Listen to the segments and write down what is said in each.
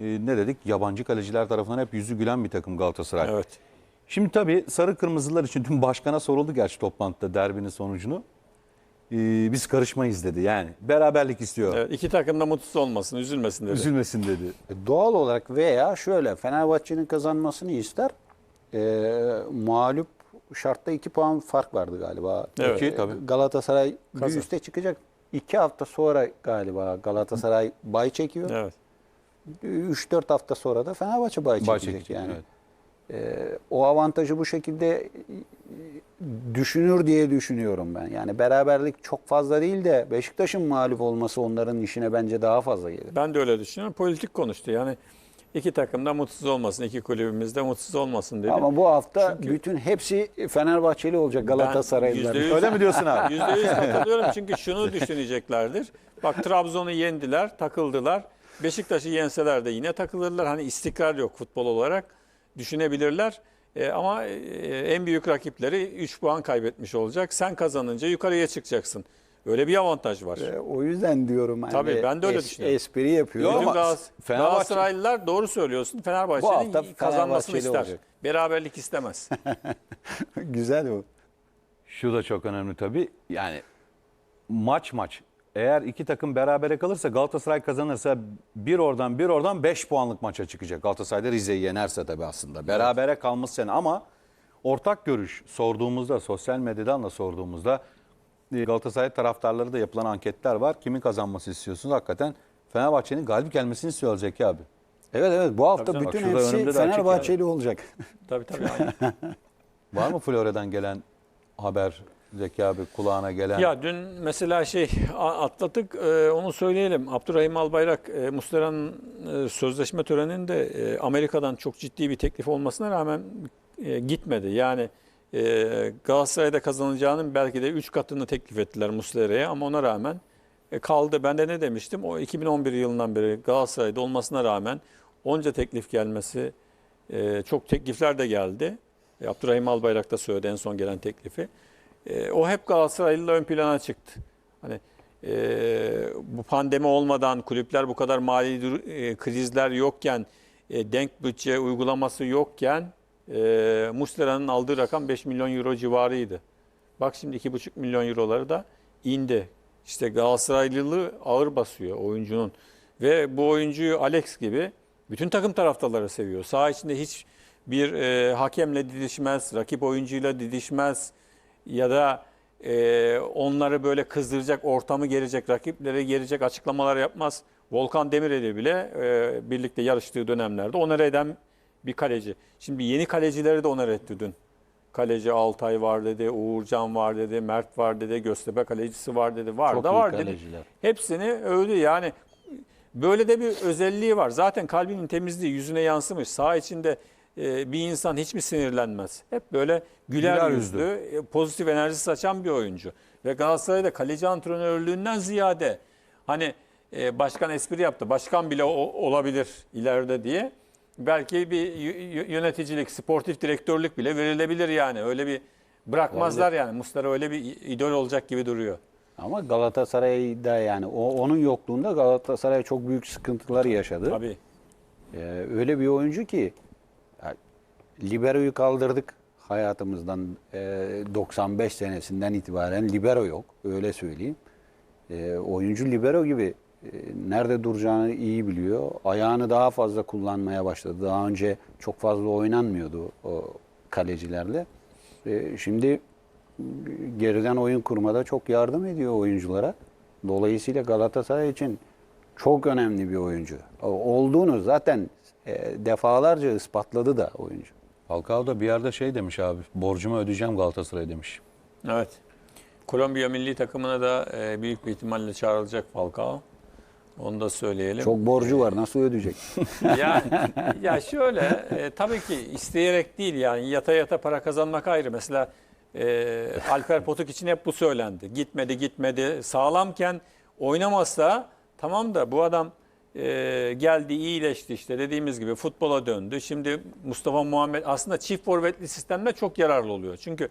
e, ne dedik? Yabancı kaleciler tarafından hep yüzü gülen bir takım Galatasaray. Evet. Şimdi tabii sarı kırmızılar için dün başkana soruldu gerçi toplantıda derbinin sonucunu. Ee, biz karışmayız dedi yani. Beraberlik istiyor. evet. İki takım da mutsuz olmasın, üzülmesin dedi. Üzülmesin dedi. E, Doğal olarak veya şöyle Fenerbahçe'nin kazanmasını ister. E, mağlup şartta 2 puan fark vardı galiba. Evet. E, tabii. Galatasaray bir Kazan. üste çıkacak. 2 hafta sonra galiba Galatasaray bay çekiyor. Evet. 3-4 hafta sonra da Fenerbahçe bay Bay çekecek çekecek, yani. evet. E, o avantajı bu şekilde e, düşünür diye düşünüyorum ben. Yani beraberlik çok fazla değil de Beşiktaş'ın mağlup olması onların işine bence daha fazla gelir. Ben de öyle düşünüyorum. Politik konuştu. Yani iki takım da mutsuz olmasın, iki kulübümüz de mutsuz olmasın dedi. Ama bu hafta bütün hepsi Fenerbahçeli olacak Galatasaraylılar. Öyle mi diyorsun abi? Yüzde yüz katılıyorum çünkü şunu düşüneceklerdir. Bak Trabzon'u yendiler, takıldılar. Beşiktaş'ı yenseler de yine takılırlar. Hani istikrar yok futbol olarak düşünebilirler. E, ama e, en büyük rakipleri 3 puan kaybetmiş olacak. Sen kazanınca yukarıya çıkacaksın. Öyle bir avantaj var. E, O yüzden diyorum hani Tabii, ben de öyle düşünüyorum. Espri yapıyorum. Yok ama Galatasaray- Fenerbahçe- Galatasaraylılar doğru söylüyorsun. Fenerbahçe'nin kazanmasını ister. olacak. Beraberlik istemez. Güzel bu. Şu da çok önemli tabii. Yani maç maç. Eğer iki takım berabere kalırsa Galatasaray kazanırsa bir oradan bir oradan 5 puanlık maça çıkacak. Galatasaray'da Rize'yi yenerse tabii aslında. Berabere kalmış sene ama ortak görüş sorduğumuzda sosyal medyadan da sorduğumuzda e, Galatasaray taraftarları da yapılan anketler var. Kimin kazanması istiyorsunuz? Hakikaten Fenerbahçe'nin galip gelmesini istiyor Zeki abi. Evet evet bu hafta canım, bütün bak hepsi Fenerbahçeli olacak. tabii tabii. Var mı Florya'dan gelen haber Zeki abi kulağına gelen? Ya dün mesela şey atlatık e, onu söyleyelim. Abdurrahim Albayrak e, Muslera'nın e, sözleşme töreninde e, Amerika'dan çok ciddi bir teklif olmasına rağmen e, gitmedi. Yani e, Galatasaray'da kazanacağının belki de 3 katını teklif ettiler Muslera'ya ama ona rağmen e, kaldı. Ben de ne demiştim? O 2011 yılından beri Galatasaray'da olmasına rağmen onca teklif gelmesi e, çok teklifler de geldi. E, Abdurrahim Albayrak da söyledi en son gelen teklifi. E, o hep Galatasaraylı'yla ön plana çıktı. Hani e, bu pandemi olmadan kulüpler bu kadar mali e, krizler yokken e, denk bütçe uygulaması yokken e, Muslera'nın aldığı rakam 5 milyon euro civarıydı. Bak şimdi 2,5 milyon euroları da indi. İşte Galatasaraylılığı ağır basıyor oyuncunun. Ve bu oyuncuyu Alex gibi bütün takım taraftarları seviyor. Saha içinde hiç bir e, hakemle didişmez, rakip oyuncuyla didişmez ya da e, onları böyle kızdıracak, ortamı gelecek, rakiplere gelecek açıklamalar yapmaz. Volkan Demirel'i bile e, birlikte yarıştığı dönemlerde onları eden bir kaleci. Şimdi yeni kalecileri de onları etti dün. Kaleci Altay var dedi, Uğurcan var dedi, Mert var dedi, Göztepe kalecisi var dedi. Var Çok da iyi var dedi. Hepsini övdü. Yani böyle de bir özelliği var. Zaten kalbinin temizliği yüzüne yansımış. Sağ içinde e, bir insan hiç mi sinirlenmez? Hep böyle güler, Güler yüzlü, e, pozitif enerji saçan bir oyuncu. Ve Galatasaray'da kaleci antrenörlüğünden ziyade hani e, başkan espri yaptı. Başkan bile o- olabilir ileride diye. Belki bir yöneticilik, sportif direktörlük bile verilebilir yani. Öyle bir bırakmazlar yani. Muslera öyle bir idol olacak gibi duruyor. Ama Galatasaray'da yani o onun yokluğunda Galatasaray çok büyük sıkıntılar yaşadı. Tabii. Ee, öyle bir oyuncu ki libero'yu kaldırdık hayatımızdan Ee, 95 senesinden itibaren libero yok öyle söyleyeyim. Ee, oyuncu libero gibi e, nerede duracağını iyi biliyor. Ayağını daha fazla kullanmaya başladı. Daha önce çok fazla oynanmıyordu o kalecilerle. Ee, şimdi geriden oyun kurmada çok yardım ediyor oyunculara. Dolayısıyla Galatasaray için çok önemli bir oyuncu. Olduğunu zaten e, defalarca ispatladı da oyuncu. Falcao da bir yerde şey demiş abi. Borcumu ödeyeceğim Galatasaray demiş. Evet. Kolombiya milli takımına da e, büyük bir ihtimalle çağrılacak Falcao. Onu da söyleyelim. Çok borcu var. Nasıl ödeyecek? ya, ya şöyle e, tabii ki isteyerek değil yani yata yata para kazanmak ayrı. Mesela e, Alper Potuk için hep bu söylendi. Gitmedi gitmedi sağlamken oynamazsa tamam da bu adam e, geldi iyileşti işte dediğimiz gibi futbola döndü. Şimdi Mustafa Muhammed aslında çift forvetli sistemde çok yararlı oluyor. Çünkü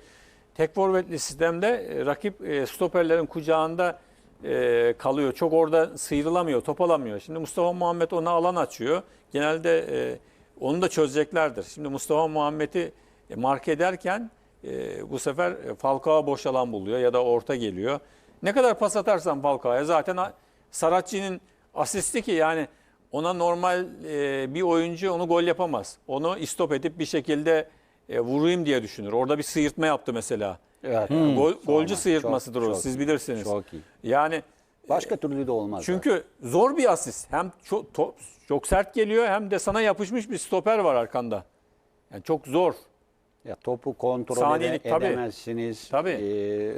tek forvetli sistemde e, rakip e, stoperlerin kucağında e, kalıyor. Çok orada sıyrılamıyor, top alamıyor. Şimdi Mustafa Muhammed ona alan açıyor. Genelde e, onu da çözeceklerdir. Şimdi Mustafa Muhammed'i e, mark ederken e, bu sefer Falcao boş alan buluyor ya da orta geliyor. Ne kadar pas atarsan Falcao'ya zaten Saratçı'nın asisti ki yani ona normal e, bir oyuncu onu gol yapamaz. Onu istop edip bir şekilde e, vurayım diye düşünür. Orada bir sıyırtma yaptı mesela. Evet. Gol, golcü sıyırtmasıdır Çok- o. çok Siz bilirsiniz. Çok iyi. Yani Başka türlü de olmaz. çünkü zor bir asist. Hem çok to- çok sert geliyor hem de sana yapışmış bir stoper var arkanda. Yani çok zor. Ya topu kontrol Saniyelik, ede- edemezsiniz. Tabii. Ee,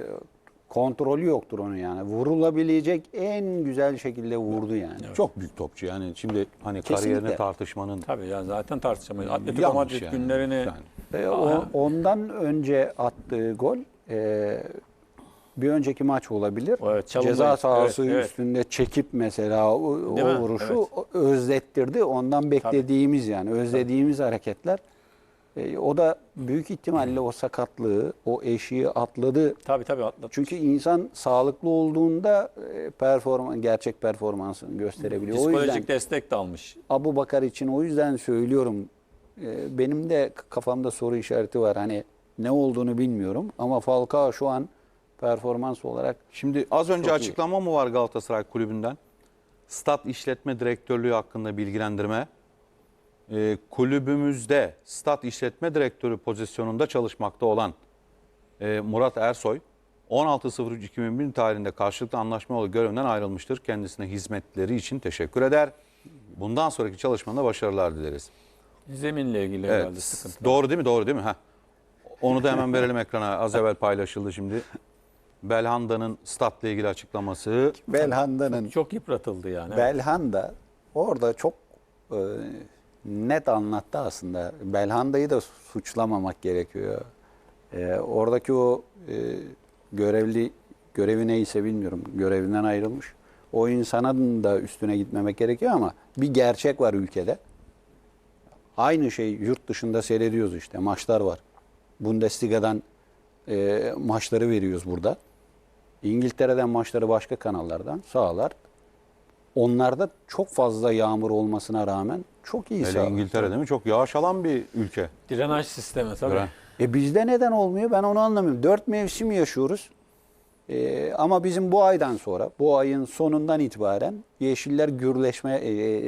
kontrolü yoktur onun yani. Vurulabilecek en güzel şekilde vurdu yani. Çok büyük topçu yani. Şimdi hani Kesinlikle. kariyerini tartışmanın Tabii ya zaten tartışamayız. Atletico yanlış Madrid yani. günlerini Yani. Ve o- ondan önce attığı gol e, bir önceki maç olabilir. Evet, çalımdayız. Ceza sahası Evet, evet. üstünde çekip mesela o, o mi? vuruşu Evet. özlettirdi. Ondan beklediğimiz yani özlediğimiz hareketler. E, o da büyük ihtimalle o sakatlığı, o eşiği atladı. tabii tabii atlat. Çünkü insan sağlıklı olduğunda e, performan gerçek performansını gösterebiliyor. O Psikolojik yüzden destek de almış. Abu Bakar için o yüzden söylüyorum. Ee, Benim de kafamda soru işareti var. Hani ne olduğunu bilmiyorum ama Falcao şu an performans olarak Şimdi az önce Çok iyi. açıklama mı var Galatasaray Kulübü'nden? Stat işletme direktörlüğü hakkında bilgilendirme. Ee, kulübümüzde stat işletme direktörü pozisyonunda çalışmakta olan e, Murat Ersoy 16.03.2001 tarihinde karşılıklı anlaşma yolu görevinden ayrılmıştır. Kendisine hizmetleri için teşekkür eder. Bundan sonraki çalışmanda başarılar dileriz. Zeminle ilgili herhalde Evet. sıkıntı. Doğru değil mi? Doğru değil mi? Heh. Onu da hemen verelim ekrana. Az evvel paylaşıldı şimdi. Belhanda'nın statla ilgili açıklaması. Belhanda'nın Çok yıpratıldı yani. Belhanda orada çok e, net anlattı aslında. Belhanda'yı da suçlamamak gerekiyor. E, oradaki o e, görevli görevi neyse bilmiyorum. Görevinden ayrılmış. O insanın da üstüne gitmemek gerekiyor ama bir gerçek var ülkede. Aynı şey yurt dışında seyrediyoruz işte. Maçlar var. Bundesliga'dan e, maçları veriyoruz burada. İngiltere'den maçları başka kanallardan sağlar. Onlarda çok fazla yağmur olmasına rağmen çok iyi Hele sağlar. İngiltere değil mi? Çok yağış alan bir ülke. Drenaj sistemi tabii. E bizde neden olmuyor ben onu anlamıyorum. Dört mevsim yaşıyoruz. E, ama bizim bu aydan sonra, bu ayın sonundan itibaren yeşiller gürleşmeye,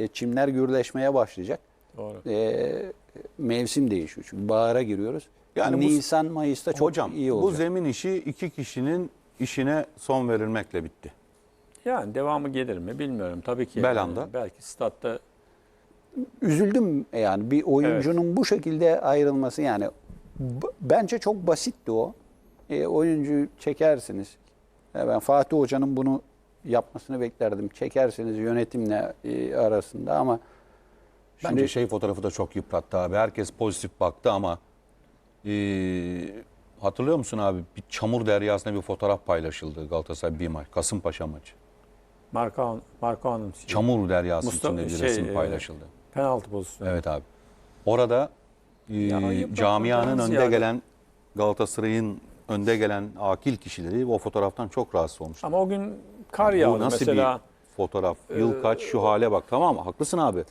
e, çimler gürleşmeye başlayacak. Doğru. E, mevsim değişiyor çünkü bahara giriyoruz. Yani Yani bu- Nisan, Mayıs'ta çok Hocam iyi bu olacak. zemin işi iki kişinin işine son verilmekle bitti. Yani devamı gelir mi bilmiyorum. Tabii ki. Belhanda. yani belki statta üzüldüm yani bir oyuncunun bu şekilde ayrılması yani bence çok basitti o. E, oyuncuyu çekersiniz. Ya ben Fatih Hoca'nın bunu yapmasını beklerdim. Çekersiniz yönetimle e, arasında ama Bence şimdi şey fotoğrafı da çok yıprattı abi. Herkes pozitif baktı ama eee, hatırlıyor musun abi? Bir çamur deryasında bir fotoğraf paylaşıldı Galatasaray bir maç. Kasımpaşa maçı. Marka Markao'nun Çamur deryası Mustafa- içinde bir şey, resim e, paylaşıldı. Penaltı pozisyonu. Evet abi. Orada e, yıpratmadan camianın önde ziyade- gelen Galatasaray'ın önde gelen akil kişileri o fotoğraftan çok rahatsız olmuşlar. Ama o gün kar Bu yağdı nasıl mesela. bir fotoğraf? Yıl kaç şu hale bak tamam mı? Haklısın abi.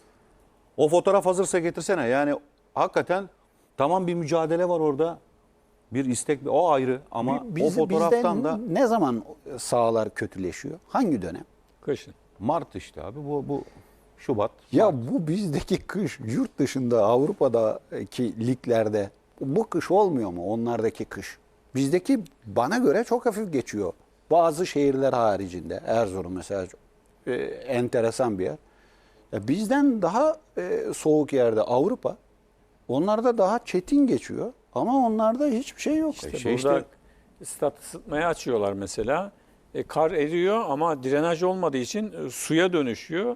O fotoğraf hazırsa getirsene. Yani hakikaten tamam bir mücadele var orada. Bir istek o ayrı ama o biz, fotoğraftan da ne zaman sahalar kötüleşiyor? Hangi dönem? Kışın. Mart işte abi bu bu Şubat. Ya bu bizdeki kış yurt dışında Avrupa'daki liglerde bu kış olmuyor mu onlardaki kış? Bizdeki bana göre çok hafif geçiyor. Bazı şehirler haricinde Erzurum mesela e, enteresan bir yer. Ya bizden daha e, soğuk yerde Avrupa. Onlarda daha çetin geçiyor ama onlarda hiçbir şey yok. İşte şey burada işte- stat ısıtmaya açıyorlar mesela. E, kar eriyor ama drenaj olmadığı için e, suya dönüşüyor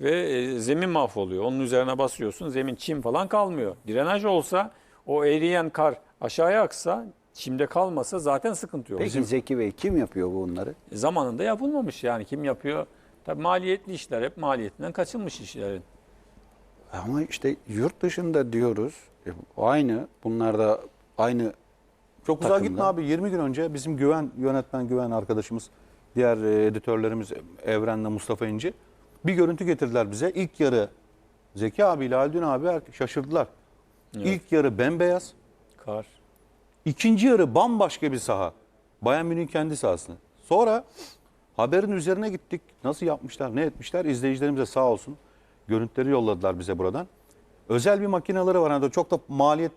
ve e, zemin mahvoluyor. Onun üzerine basıyorsun zemin çim falan kalmıyor. Drenaj olsa o eriyen kar aşağıya aksa çimde kalmasa zaten sıkıntı yok. Peki Zeki Bey kim yapıyor bunları? Zamanında yapılmamış yani kim yapıyor? Tabii maliyetli işler hep maliyetinden kaçınmış işlerin. Ama işte yurt dışında diyoruz e, aynı bunlarda aynı Çok uzağa takımda. gitme abi. 20 gün önce bizim güven yönetmen güven arkadaşımız diğer e, editörlerimiz Evren'le Mustafa İnci bir görüntü getirdiler bize. İlk yarı Zeki abiyle Haldun abi şaşırdılar. İlk yarı bembeyaz. Kar. İkinci yarı bambaşka bir saha. Bayern Münih'in kendi sahasını. Sonra haberin üzerine gittik. Nasıl yapmışlar, ne etmişler? İzleyicilerimize sağ olsun. Görüntüleri yolladılar bize buradan. Özel bir makineleri var. Hani çok da maliyetli